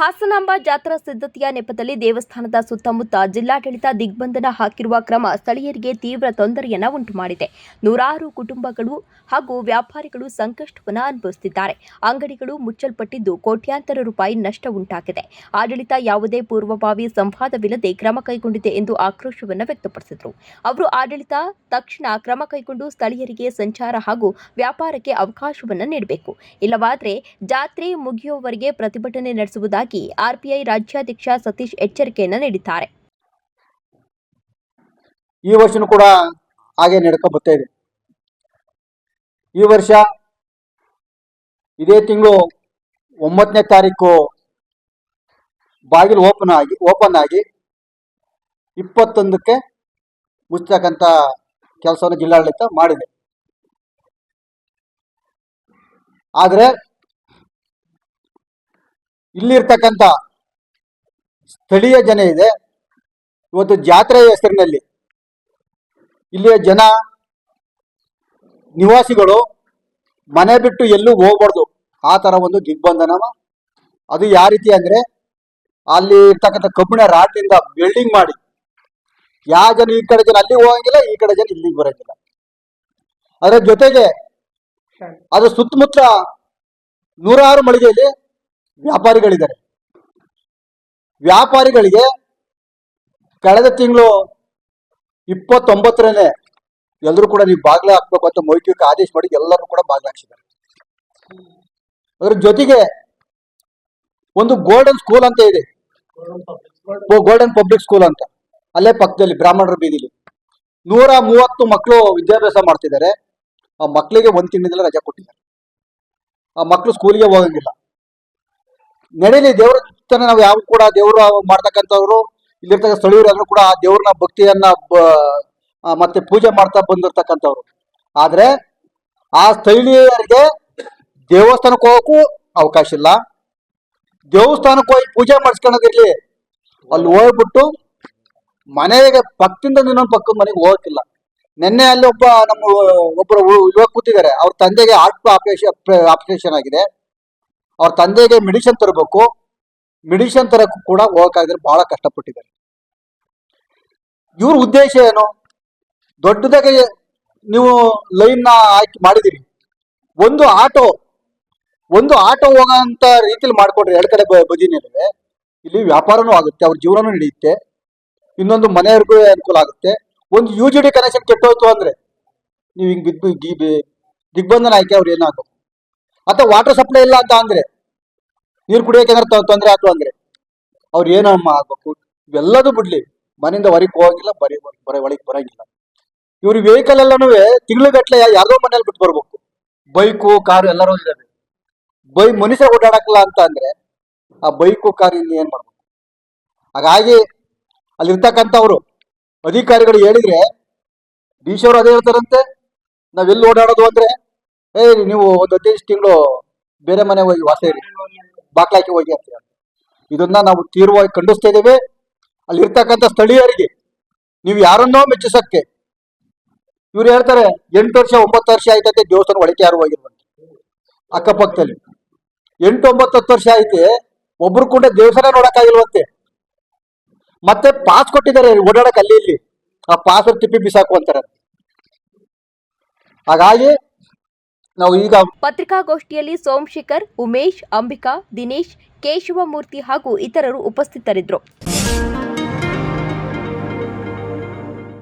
ಹಾಸನಾಂಬ ಜಾತ್ರಾ ಸಿದ್ಧತೆಯ ನೆಪದಲ್ಲಿ ದೇವಸ್ಥಾನದ ಸುತ್ತಮುತ್ತ ಜಿಲ್ಲಾಡಳಿತ ದಿಗ್ಬಂಧನ ಹಾಕಿರುವ ಕ್ರಮ ಸ್ಥಳೀಯರಿಗೆ ತೀವ್ರ ತೊಂದರೆಯನ್ನ ಉಂಟು ಮಾಡಿದೆ ನೂರಾರು ಕುಟುಂಬಗಳು ಹಾಗೂ ವ್ಯಾಪಾರಿಗಳು ಸಂಕಷ್ಟವನ್ನು ಅನುಭವಿಸುತ್ತಿದ್ದಾರೆ. ಅಂಗಡಿಗಳು ಮುಚ್ಚಲ್ಪಟ್ಟಿದ್ದು ಕೋಟ್ಯಾಂತರ ರೂಪಾಯಿ ನಷ್ಟ ಉಂಟಾಗಿದೆ. ಆಡಳಿತ ಯಾವುದೇ ಪೂರ್ವಭಾವಿ ಸಂವಾದವಿಲ್ಲದೆ ಕ್ರಮ ಕೈಗೊಂಡಿದೆ ಎಂದು ಆಕ್ರೋಶವನ್ನು ವ್ಯಕ್ತಪಡಿಸಿದರು. ಅವರು ಆಡಳಿತ ತಕ್ಷಣ ಕ್ರಮ ಕೈಗೊಂಡು ಸ್ಥಳೀಯರಿಗೆ ಸಂಚಾರ ಹಾಗೂ ವ್ಯಾಪಾರಕ್ಕೆ ಅವಕಾಶವನ್ನು ನೀಡಬೇಕು. ಇಲ್ಲವಾದರೆ ಜಾತ್ರೆ ಮುಗಿಯುವವರೆಗೆ ಪ್ರತಿಭಟನೆ ನಡೆಸುವುದಾಗಿ ಆರ್ಪಿಐ ರಾಜ್ಯಾಧ್ಯಕ್ಷ ಸತೀಶ್ ಎಚ್ಚರಿಕೆಯನ್ನು ನೀಡಿದ್ದಾರೆ. ಈ ವರ್ಷನೂ ಕೂಡ ಹಾಗೆ ನಡ್ಕೊ ಬರ್ತಾ ಇದೆ. ಈ ವರ್ಷ ಇದೇ ತಿಂಗಳು ಒಂಬತ್ತನೇ ತಾರೀಕು ಬಾಗಿಲು ಓಪನ್ ಆಗಿ ಓಪನ್ ಆಗಿ ಇಪ್ಪತ್ತೊಂದಕ್ಕೆ ಮುಚ್ಚತಕ್ಕಂಥ ಕೆಲಸವನ್ನು ಜಿಲ್ಲಾಡಳಿತ ಮಾಡಿದೆ. ಆದರೆ ಇಲ್ಲಿರ್ತಕ್ಕಂಥ ಸ್ಥಳೀಯ ಜನ ಇದೆ. ಇವತ್ತು ಜಾತ್ರೆಯ ಹೆಸರಿನಲ್ಲಿ ಇಲ್ಲಿಯ ಜನ ನಿವಾಸಿಗಳು ಮನೆ ಬಿಟ್ಟು ಎಲ್ಲೂ ಹೋಗ್ಬಾರ್ದು. ಆ ತರ ಒಂದು ದಿಗ್ಬಂಧನ ಅದು ಯಾವ ರೀತಿ ಅಂದ್ರೆ ಅಲ್ಲಿ ಇರ್ತಕ್ಕಂಥ ಕಬ್ಬಿಣ ರಾಡ್ನಿಂದ ಬಿಲ್ಡಿಂಗ್ ಮಾಡಿ. ಯಾವ ಜನ ಈ ಕಡೆ ಜನ ಅಲ್ಲಿ ಹೋಗಂಗಿಲ್ಲ ಈ ಕಡೆ ಜನ ಇಲ್ಲಿಗೆ ಬರಂಗಿಲ್ಲ. ಅದರ ಜೊತೆಗೆ ಅದು ಸುತ್ತಮುತ್ತ ನೂರಾರು ಮಳಿಗೆಯಲ್ಲಿ ವ್ಯಾಪಾರಿಗಳಿದ್ದಾರೆ. ವ್ಯಾಪಾರಿಗಳಿಗೆ ಕಳೆದ ತಿಂಗಳು ಇಪ್ಪತ್ತೊಂಬತ್ತರನೇ ಎಲ್ಲರೂ ಕೂಡ ನೀವು ಬಾಗ್ಲ ಹಾಕ್ಬೇಕು ಅಂತ ಮೈಕ್ಯಕ್ಕೆ ಆದೇಶ ಮಾಡಿ ಎಲ್ಲರೂ ಕೂಡ ಬಾಗ್ಲ ಹಾಕ್ಸಿದ್ದಾರೆ ಅದ್ರ ಜೊತೆಗೆ ಒಂದು ಗೋಲ್ಡನ್ ಸ್ಕೂಲ್ ಅಂತ ಇದೆ. ಗೋಲ್ಡನ್ ಪಬ್ಲಿಕ್ ಸ್ಕೂಲ್ ಅಂತ. ಅಲ್ಲೇ ಪಕ್ಕದಲ್ಲಿ ಬ್ರಾಹ್ಮಣರ ಬೀದಿಲಿ. ನೂರ ಮೂವತ್ತು ಮಕ್ಕಳು ವಿದ್ಯಾಭ್ಯಾಸ ಮಾಡ್ತಿದ್ದಾರೆ. ಆ ಮಕ್ಕಳಿಗೆ ಒಂದು ತಿಂಗಳಿಂದಲೇ ರಜೆ ಕೊಟ್ಟಿದ್ದಾರೆ. ಆ ಮಕ್ಕಳು ಸ್ಕೂಲಿಗೆ ಹೋಗಂಗಿಲ್ಲ. ನಡೀಲಿ ದೇವ್ರ ಜೊತೆ ನಾವು ಯಾವ ಕೂಡ ದೇವ್ರು ಮಾಡ್ತಕ್ಕಂಥವ್ರು, ಇಲ್ಲಿರ್ತಕ್ಕ ಸ್ಥಳೀಯರು ಕೂಡ ಆ ದೇವ್ರನ್ನ ಭಕ್ತಿಯನ್ನ ಮತ್ತೆ ಪೂಜೆ ಮಾಡ್ತಾ ಬಂದಿರ್ತಕ್ಕಂಥವ್ರು. ಆದ್ರೆ ಆ ಸ್ಥಳೀಯರಿಗೆ ದೇವಸ್ಥಾನಕ್ಕೆ ಹೋಗೋಕ್ಕೂ ಅವಕಾಶ ಇಲ್ಲ. ದೇವಸ್ಥಾನಕ್ಕೆ ಹೋಗಿ ಪೂಜೆ ಮಾಡಿಸ್ಕೊಳ್ಳೋದಿರ್ಲಿ, ಅಲ್ಲಿ ಹೋಗ್ಬಿಟ್ಟು ಮನೆಗೆ ಪಕ್ಕದಿಂದ ಇನ್ನೊಂದು ಪಕ್ಕದ ಮನೆಗೆ ಹೋಗಕ್ಕಿಲ್ಲ. ನಿನ್ನೆ ಅಲ್ಲಿ ಒಬ್ಬ ನಮ್ಮ, ಒಬ್ಬರು ಯುವಕ ಕೂತಿದ್ದಾರೆ. ಅವ್ರ ತಂದೆಗೆ ಹಾರ್ಟ್ ಆಪರೇಷನ್ ಆಪರೇಷನ್ ಆಗಿದೆ ಅವ್ರ ತಂದೆಗೆ ಮೆಡಿಷನ್ ತರಬೇಕು. ಮೆಡಿಷನ್ ತರಕ್ಕೂ ಕೂಡ ಹೋಗಕ್ಕಾಗಿದ್ರೆ ಬಹಳ ಕಷ್ಟಪಟ್ಟಿದ್ದಾರೆ. ಇವ್ರ ಉದ್ದೇಶ ಏನು? ದೊಡ್ಡದಾಗಿ ನೀವು ಲೈನ್ ಆಯ್ಕೆ ಮಾಡಿದಿರಿ. ಒಂದು ಆಟೋ ಒಂದು ಆಟೋ ಹೋಗೋಂತ ರೀತಿಲಿ ಮಾಡ್ಕೊಡ್ರಿ ಎರಡು ಕಡೆ ಬದಿನಲ್ಲಿ ಇಲ್ಲಿ ವ್ಯಾಪಾರನೂ ಆಗುತ್ತೆ, ಅವ್ರ ಜೀವನನೂ ನಡೆಯುತ್ತೆ. ಇನ್ನೊಂದು ಮನೆಯವ್ರಿಗೂ ಅನುಕೂಲ ಆಗುತ್ತೆ. ಒಂದು ಯು ಜಿ ಡಿ ಕನೆಕ್ಷನ್ ಕೆಟ್ಟೋಯ್ತು ಅಂದ್ರೆ, ನೀವು ಹಿಂಗ್ ಬಿದ್ದು ದಿಗ್ಬಂಧನ ಆಯ್ಕೆ ಅವ್ರು ಏನಾಗಬೇಕು ಅಥವಾ ವಾಟರ್ ಸಪ್ಲೈ ಇಲ್ಲ ಅಂತ ಅಂದ್ರೆ? ನೀರು ಕುಡಿಯೋಕೆ ತೊಂದರೆ ಆಯ್ತು ಅಂದ್ರೆ? ಅವ್ರು ಅಮ್ಮ ಆಗ್ಬೇಕು. ಇವೆಲ್ಲದೂ ಬಿಡ್ಲಿ. ಮನೆಯಿಂದ ಹೊರಗೆ ಹೋಗಿಲ್ಲ, ಬರೀ ಬರೀ ಒಳಗೆ ಬರಂಗಿಲ್ಲ. ಇವ್ರ ವೆಹಿಕಲ್ ಎಲ್ಲನೂ ತಿಂಗ್ಳುಗಟ್ಲೆ ಯಾರ್ದೋ ಮನೇಲಿ ಬಿಟ್ಟು ಬರ್ಬೇಕು. ಬೈಕು, ಕಾರು ಎಲ್ಲರೂ ಇದಾವೆ. ಬೈ ಮನುಷ್ಯ ಓಡಾಡಕ್ಕಿಲ್ಲ ಅಂತ ಅಂದ್ರೆ ಆ ಬೈಕು, ಕಾರು ಇಲ್ಲಿ ಏನ್ ಮಾಡ್ಬೇಕು? ಹಾಗಾಗಿ ಅಲ್ಲಿರ್ತಕ್ಕಂಥವ್ರು, ಅಧಿಕಾರಿಗಳು ಹೇಳಿದ್ರೆ, ಡಿ ಅವರು ಅದೇ ಹೇಳ್ತಾರಂತೆ. ನಾವೆಲ್ಲಿ ಓಡಾಡೋದು ಅಂದ್ರೆ ಏ ನೀವು ಒಂದು ಹದಿನೈದು ತಿಂಗಳು ಬೇರೆ ಮನೆ ಹೋಗಿ ವಾಸ ಇರಿ ಬಾಕ್ಲಾಕಿ ಹೋಗಿ ಅಂತ. ಇದನ್ನ ನಾವು ತೀವ್ರವಾಗಿ ಖಂಡಿಸ್ತಾ ಇದ್ದೇವೆ. ಅಲ್ಲಿರ್ತಕ್ಕಂಥ ಸ್ಥಳೀಯರಿಗೆ, ನೀವು ಯಾರನ್ನೋ ಮೆಚ್ಚಿಸಕ್ಕೆ, ಇವ್ರು ಹೇಳ್ತಾರೆ, ಎಂಟು ವರ್ಷ, ಒಂಬತ್ತು ವರ್ಷ ಆಯ್ತಂತೆ ದೇವಸ್ಥಾನ ಒಳಗೆ ಯಾರು ಹೋಗಿರುವಂತೆ ಅಕ್ಕಪಕ್ಕದಲ್ಲಿ. ಎಂಟು ಒಂಬತ್ತು ಹತ್ತು ವರ್ಷ ಐತೆ ಒಬ್ರು ಕೂಡ ದೇವಸ್ಥಾನ ನೋಡಕ್ಕಾಗಿಲ್ವಂತೆ. ಮತ್ತೆ ಪಾಸ್ ಕೊಟ್ಟಿದ್ದಾರೆ, ಓಡಾಡಕ್ ಅಲ್ಲಿ ಇಲ್ಲಿ. ಆ ಪಾಸ್ ತಿಪ್ಪಿ ಬಿಸಾಕು ಅಂತಾರೆ. ಹಾಗಾಗಿ ನಾವು ಈಗ ಪತ್ರಿಕಾಗೋಷ್ಠಿಯಲ್ಲಿ ಸೋಮಶೇಖರ್ ಉಮೇಶ್ ಅಂಬಿಕಾ ದಿನೇಶ್ ಕೇಶವಮೂರ್ತಿ ಹಾಗೂ ಇತರರು ಉಪಸ್ಥಿತರಿದ್ದರು.